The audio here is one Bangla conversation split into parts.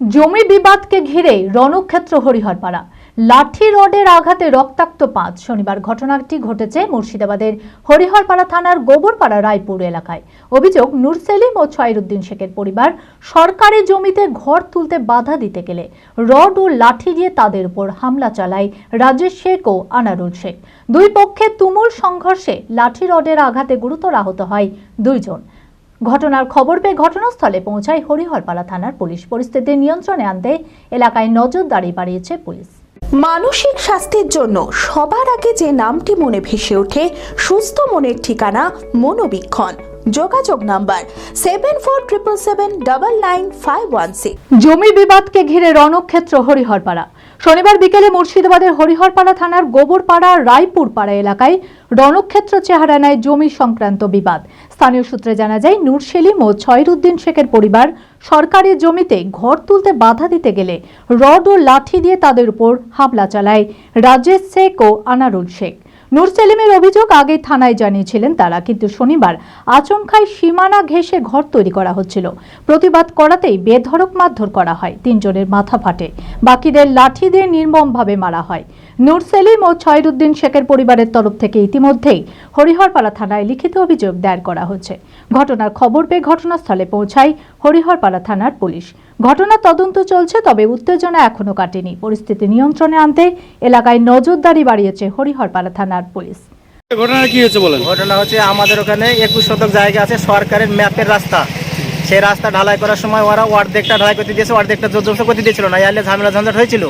জমি বিবাদকে ঘিরে রণক্ষেত্র হরিহরপাড়া। লাঠি রডের আঘাতে রক্তাক্ত পাঁচ। শনিবার ঘটনাটি ঘটেছে মুর্শিদাবাদের হরিহরপাড়া থানার গোবরপাড়া রায়পুর এলাকায়। অভিযোগ, নূর সেলিম ও ছয়রুদ্দিন শেখের পরিবার সরকারি জমিতে ঘর তুলতে বাধা দিতে গেলে রড ও লাঠি দিয়ে তাদের উপর হামলা চালায় রাজেশ শেখ ও আনারুল শেখ। দুই পক্ষে তুমুল সংঘর্ষে লাঠি রডের আঘাতে গুরুতর আহত হয় দুইজন। ঘটনার খবর পেয়ে ঘটনাস্থলে পৌঁছায় হরিহরপাড়া থানার পুলিশ। পরিস্থিতি নিয়ন্ত্রণে আনতে এলাকায় নজরদারি বাড়িয়েছে পুলিশ। মানসিক স্বাস্থ্যের জন্য সবার আগে যে নামটি মনে ভেসে ওঠে সুস্থ মনের ঠিকানা মনোবীক্ষণ। যোগাযোগ number seven four triple seven double nine five one six জমি বিবাদকে ঘিরে রণক্ষেত্র হরিহরপাড়া। শনিবার বিকেলে মুর্শিদাবাদের হরিহরপাড়া থানার গোবরপাড়া, রায়পুরপাড়া এলাকায় রণক্ষেত্র চেহারা নেয় জমি সংক্রান্ত বিবাদ। স্থানীয় সূত্রে জানা যায় নূর সেলিম ও ছয়রুদ্দিন শেখের পরিবার সরকারি জমিতে ঘর তুলতে বাধা দিতে গেলে রড ও লাঠি দিয়ে তাদের উপর হামলা চালায় রাজেশ শেখ ও আনারুল শেখ। নূর সেলিমের অভিযোগ আগে থানায় জানিয়েছিলেন তারা, কিন্তু শনিবার আচমকায় সীমানা ঘেঁষে ঘর তৈরি করা হচ্ছিল। প্রতিবাদ করাতেই বেধড়ক মারধর করা হয় তিনজনের মাথা ফাটে। বাকিদের লাঠি দিয়ে নির্মমভাবে মারা হয়। নূর সেলিম ও ছয়রুদ্দিন শেখের পরিবারের তরফ থেকে ইতিমধ্যেই হরিহরপাড়া থানায় লিখিত অভিযোগ দায়ের করা হচ্ছে। ঘটনার খবর পেয়ে ঘটনাস্থলে পৌঁছায় হরিহরপাড়া থানার পুলিশ। ঘটনার তদন্ত চলছে তবে উত্তেজনা এখনও কাটেনি। পরিস্থিতি নিয়ন্ত্রণে আনতে এলাকায় নজরদারি বাড়িয়েছে হরিহরপাড়া থানার পুলিশ। ঘটনা কি হয়েছে বলেন? ঘটনা হচ্ছে আমাদের ওখানে একুশ শতক জায়গা আছে সরকারের ম্যাপের রাস্তা। সেই রাস্তা ঢালাই করার সময় ওরা অর্ধেকটা ঢালাই করতে দিয়েছে অর্ধেকটা জোর জোর করতে দিয়েছিল না ইয়ালে ঝামেলা ঝঞ্ঝাট হয়েছিল।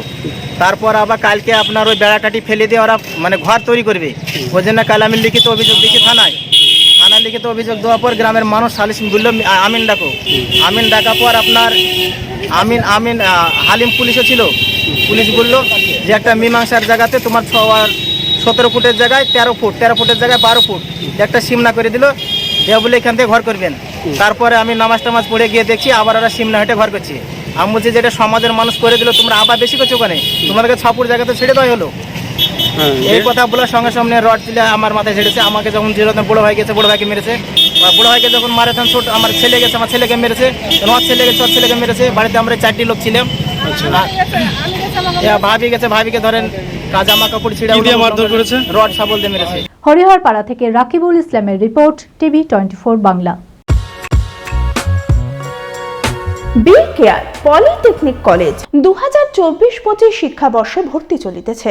তারপর আবার কালকে আপনার ওই বেড়াটাটি ফেলে দিয়ে ওরা মানে ঘর তৈরি করবে। ওই জন্য কাল আমি লিখিত অভিযোগ দিচ্ছি থানায়। লিখিত অভিযোগ দেওয়ার পর গ্রামের মানুষ সালিশ বলল আমিন ডাকো। আমিন ডাকার পর আপনার আমিন আমিন হালিম পুলিশও ছিল। পুলিশ বলল যে একটা মীমাংসার জায়গাতে তোমার ছ সতেরো ফুটের জায়গায় তেরো ফুট, তেরো ফুটের জায়গায় বারো ফুট একটা সিমনা করে দিল। দেওয়া বলে এখান থেকে ঘর করবেন। তারপরে আমি নামাজ টামাজ পড়ে গিয়ে দেখছি আবার ওরা সিমনা হেঁটে ঘর করছি। আমি বলছি যেটা সমাজের মানুষ করে দিল, তোমরা আবার বেশি করছ ওখানে তোমাদেরকে ছ ফুট জায়গাতে ছেড়ে দেওয়া হলো। এই কথা বলার সঙ্গে সঙ্গে রড তুলে আমার মাথায় ঝেড়েছে আমাকে যখন তখন বড় ভাই গেছে বড় ভাইকে মেরেছে। বড় ভাইকে যখন মারে তখন ছোট আমার ছেলে গেছে আমার ছেলেকে মেরেছে আমার ছেলে গেছে ওর ছেলেকে মেরেছে। বাড়িতে আমরা চারটি লোক ছিলাম। এ, ভাবি গেছে ভাবিকে ধরেন জামা কাপড় ছিঁড়ে দিয়ে মারধর করেছে? রড সাবল দিয়ে মেরেছে। হরিহরপাড়া থেকে রাকিবুল ইসলামের report TV twenty Bangla. B care polytechnic college দু হাজার চব্বিশ পঁচিশ শিক্ষাবর্ষে ভর্তি চলিতেছে।